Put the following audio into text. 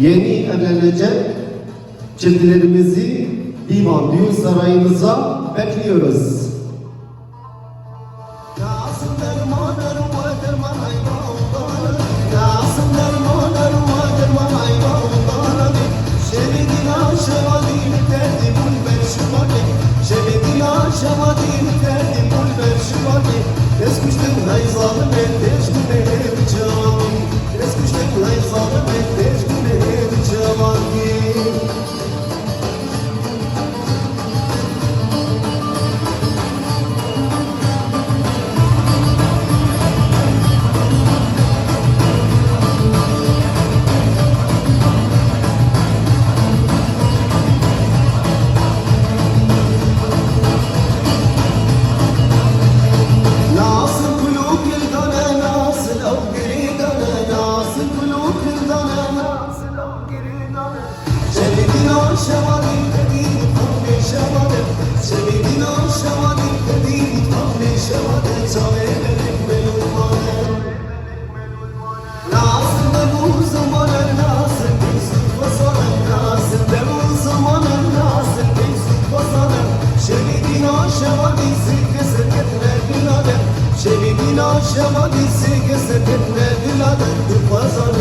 yeni evlenecek cildilerimizi divan düğün sarayımıza bekliyoruz. Şevedi yaşamadı, derdim bulber şu vakit Kesmiştim hayzalı bende Yine aşama dizi gazetinde Diladır bir pazarı